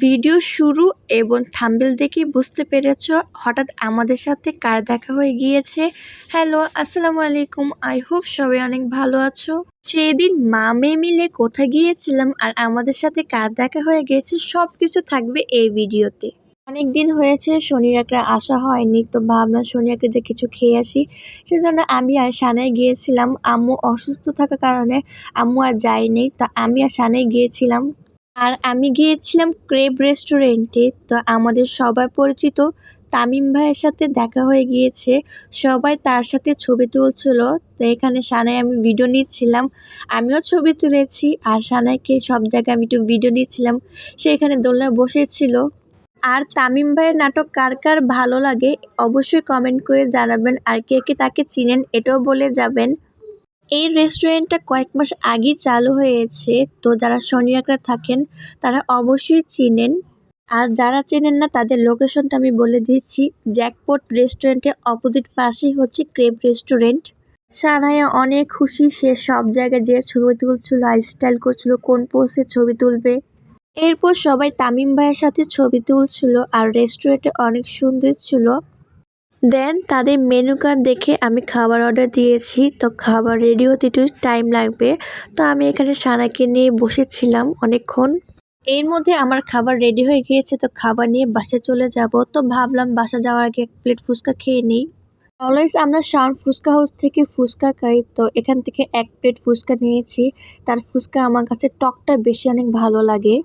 Video শুরু এবং thumbnail দেখেই বুঝতে পেরেছ হঠাৎ আমাদের সাথে কার দেখা হয়ে গিয়েছে? হ্যালো আসসালামু আলাইকুম। আই হোপ সবাই অনেক ভালো আছো। সেদিন মা মেয়ে মিলে কোথায় গিয়েছিলাম আর আমাদের সাথে কার দেখা হয়ে গিয়েছে সব কিছু থাকবে এই ভিডিওতে। অনেক দিন হয়েছে শনির একটা আসা হয়নি, তো ভাবলাম শনি একটা যে কিছু খেয়ে আসি। সেজন্য আমি আর সানায় গিয়েছিলাম। আম্মু অসুস্থ থাকার কারণে আম্মু আর যায়নি, তো আমি আর সানায় গিয়েছিলাম। আর আমি গিয়েছিলাম ক্রেব রেস্টুরেন্টে, তো আমাদের সবার পরিচিত তামিম ভাইয়ের সাথে দেখা হয়ে গিয়েছে। সবাই তার সাথে ছবি তুলছিল, তো এখানে সানায় আমি ভিডিও নিচ্ছিলাম। আমিও ছবি তুলেছি আর সানাইকে সব জায়গায় আমি একটু ভিডিও নিচ্ছিলাম। সে এখানে দোলনায় বসেছিল। আর তামিম ভাইয়ের নাটক কার কার ভালো লাগে, অবশ্যই কমেন্ট করে জানাবেন। আর কে কে তাকে চিনেন, এটাও বলে যাবেন। এই রেস্টুরেন্টটা কয়েক মাস আগেই চালু হয়েছে। তো যারা শনিয়াকড়া থাকেন, তারা অবশ্যই চিনেন। আর যারা চেনেন না, তাদের লোকেশনটা আমি বলে দিচ্ছি। জ্যাকপট রেস্টুরেন্টের অপোজিট পাশেই হচ্ছে ক্রেপ রেস্টুরেন্ট সানায়া অনেক খুশি, সে সব জায়গায় যে ছবি তুলছিল স্টাইল করছিল, কোন পোস্টে ছবি তুলবে। এরপর সবাই তামিম ভাইয়ের সাথে ছবি তুলছিল, আর রেস্টুরেন্টে অনেক সুন্দর ছিল। দেন তাদের মেনু কার্ড দেখে আমি খাবার অর্ডার দিয়েছি। তো খাবার রেডি হতে একটু টাইম লাগবে। তো আমি এখানে সানাকে নিয়ে বসেছিলাম অনেকক্ষণ। এর মধ্যে আমার খাবার রেডি হয়ে গিয়েছে, তো খাবার নিয়ে বাসায় চলে যাব। তো ভাবলাম বাসা যাওয়ার আগে এক প্লেট ফুচকা খেয়ে নিই। অলওয়েজ আমরা শাওন ফুচকা হাউস থেকে ফুচকা খাই। তো এখান থেকে এক প্লেট ফুচকা নিয়েছি। তার ফুচকা আমার কাছে টকটা বেশি অনেক ভালো লাগে।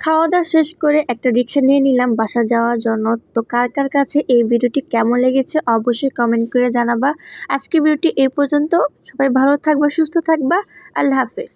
খাওয়া দাওয়া শেষ করে একটা রিক্সা নিয়ে নিলাম বাসা যাওয়ার জন্য। তো কার কার কাছে এই ভিডিওটি কেমন লেগেছে অবশ্যই কমেন্ট করে জানাবা। আজকের ভিডিওটি এই পর্যন্ত। সবাই ভালো থাকবা, সুস্থ থাকবা। আল্লাহ হাফেজ।